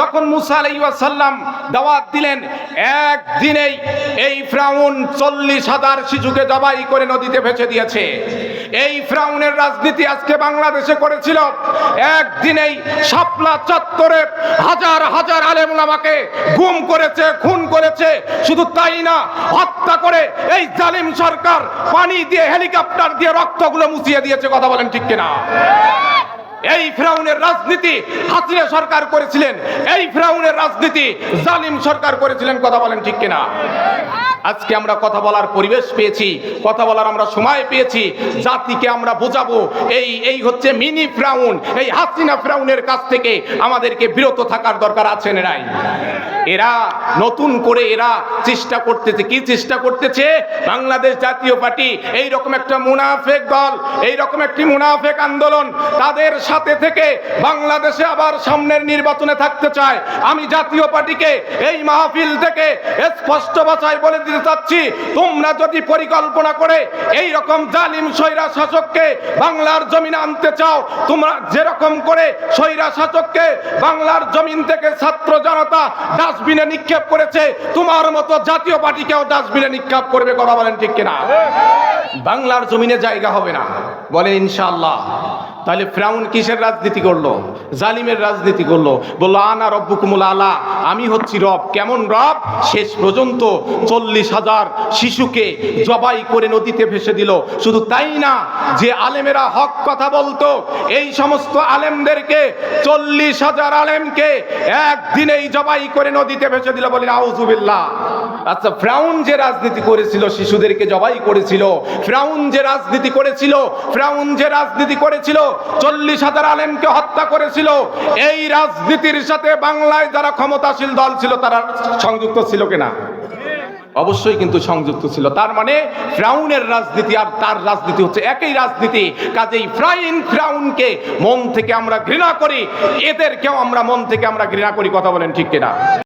যখন মুসা আলাইসাল্লাম দাওয়াত দিলেন, একদিনেই এই ফ্রাউন চল্লিশ হাজার শিশুকে জবাই করে নদীতে ভেসে দিয়েছে। এই ফ্রাউনের রাজনীতি আজকে বাংলাদেশে করেছিল। একদিনেই শাপলা চত্বরে হাজার হাজার আলেমুলামাকে গুম করেছে, খুন করেছে। শুধু তাই না, হত্যা করে এই জালিম সরকার পানি দিয়ে হেলিকপ্টার দিয়ে রক্তগুলো মুছিয়ে দিয়েছে। কথা বলেন ঠিক কিনা? এই ফ্রাউনের রাজনীতি হাসিনা সরকার করেছিলেন, এই ফ্রাউনের রাজনীতি জালিম সরকার করেছিলেন, কথা বলেন ঠিক কিনা? আজকে আমরা কথা বলার পরিবেশ পেয়েছি, কথা বলার আমরা সময় পেয়েছি, জাতিকে আমরা বোঝাবো, এই এই হচ্ছে মিনি ফ্রাউন, এই হাসিনা ফ্রাউনের কাছ থেকে আমাদেরকে বিরত থাকার দরকার আছে নাই? এরা নতুন করে এরা চেষ্টা করতেছে। কি চেষ্টা করতেছে? বাংলাদেশ জাতীয় পার্টি এই রকম একটা মুনাফেক দল এই রকম একটি মুনাফেক আন্দোলন তাদের সাথে থেকে বাংলাদেশে আবার সামনের নির্বাচনে থাকতে চায়। আমি জাতীয় পার্টিকে এই মাহফিল থেকে স্পষ্ট ভাষায় বলে দিতে চাচ্ছি, তোমরা যদি পরিকল্পনা করে এই রকম জালিম সৈরা শাসককে বাংলার জমিনে আনতে চাও, তোমরা যেরকম করে সৈরা শাসককে বাংলার জমিন থেকে ছাত্র জনতা ডাস্টবিনে নিক্ষেপ করেছে, তোমার মতো জাতীয় পার্টিকেও ডাস্টবিনে নিক্ষেপ করবে, কথা বলেন ঠিক কিনা? বাংলার জমিনে জায়গা হবে না। বলেন ইনশাআল্লাহ। তাহলে ফ্রাউন কিসের রাজনীতি করল? জালিমের রাজনীতি করল। বলল, আনা রব্বুকুমুল আলা, আমি হচ্ছি রব। কেমন রব? শেষ পর্যন্ত চল্লিশ হাজার শিশুকে জবাই করে নদীতে ভেসে দিল। শুধু তাই না, যে আলেমেরা হক কথা বলতো, এই সমস্ত আলেমদেরকে চল্লিশ হাজার আলেমকে একদিনেই জবাই করে নদীতে ভেসে দিল বলেন আউজুবিল্লাহ আচ্ছা ফ্রাউন যে রাজনীতি করেছিল, শিশুদেরকে জবাই করেছিল, ফ্রাউন যে রাজনীতি করেছিল, ফ্রাউন যে রাজনীতি করেছিল চল্লিশ হাজার আলেমকে হত্যা করেছিল। এই রাজনীতির সাথে বাংলায় যারা ক্ষমতাশীল দল ছিল, তারা সংযুক্ত ছিল কিনা? অবশ্যই কিন্তু সংযুক্ত ছিল। তার মানে ফ্রাউনের রাজনীতি আর তার রাজনীতি হচ্ছে একই রাজনীতি। কাজেই ফ্রাইন ফ্রাউনকে মন থেকে আমরা ঘৃণা করি। এদেরকেও আমরা মন থেকে আমরা ঘৃণা করি। কথা বলেন ঠিক কিনা?